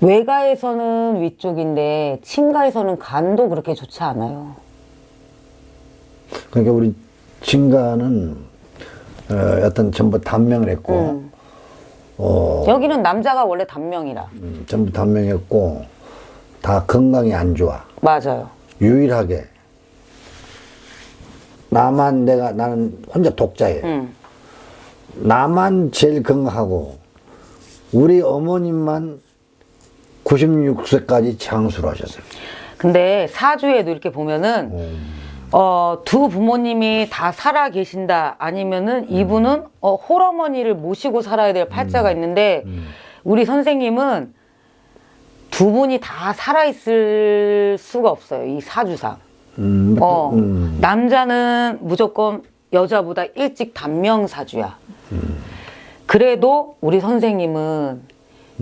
외가에서는 위쪽인데 친가에서는 간도 그렇게 좋지 않아요. 그러니까 우리 친가는 어, 어떤 전부 단명을 했고 음. 어, 여기는 남자가 원래 단명이라. 음, 전부 단명했고 다 건강이 안 좋아. 맞아요. 유일하게 나만 내가 나는 혼자 독자예요. 음. 나만 제일 건강하고 우리 어머님만 96세까지 장수를 하셨어요. 근데 사주에도 이렇게 보면은 음. 어, 두 부모님이 다 살아 계신다 아니면은 이분은 어, 홀어머니를 모시고 살아야 될 팔자가 있는데 우리 선생님은 두 분이 다 살아 있을 수가 없어요. 이 사주상. 음, 어, 음. 남자는 무조건 여자보다 일찍 단명사주야. 그래도 우리 선생님은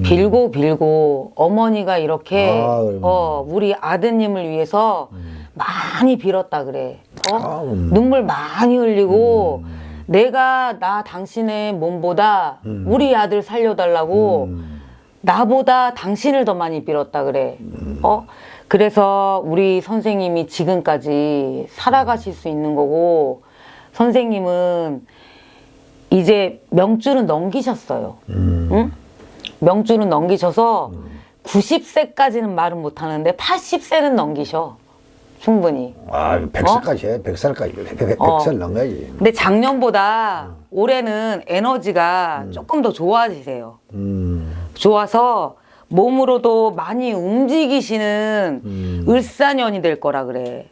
빌고 빌고 어머니가 이렇게 아. 어, 우리 아드님을 위해서 많이 빌었다 그래. 어? 아, 음. 눈물 많이 흘리고 내가 나 당신의 몸보다 우리 아들 살려달라고 음. 나보다 당신을 더 많이 빌었다 그래. 어? 그래서 우리 선생님이 지금까지 살아가실 수 있는 거고, 선생님은 이제 명줄은 넘기셨어요. 음. 응? 명줄은 넘기셔서 90세까지는 말은 못 하는데 80세는 넘기셔. 충분히. 아, 100살까지 해. 100살까지. 100, 어. 살 넘어야지. 근데 작년보다 올해는 에너지가 조금 더 좋아지세요. 음. 좋아서 몸으로도 많이 움직이시는 음. 을사년이 될 거라 그래.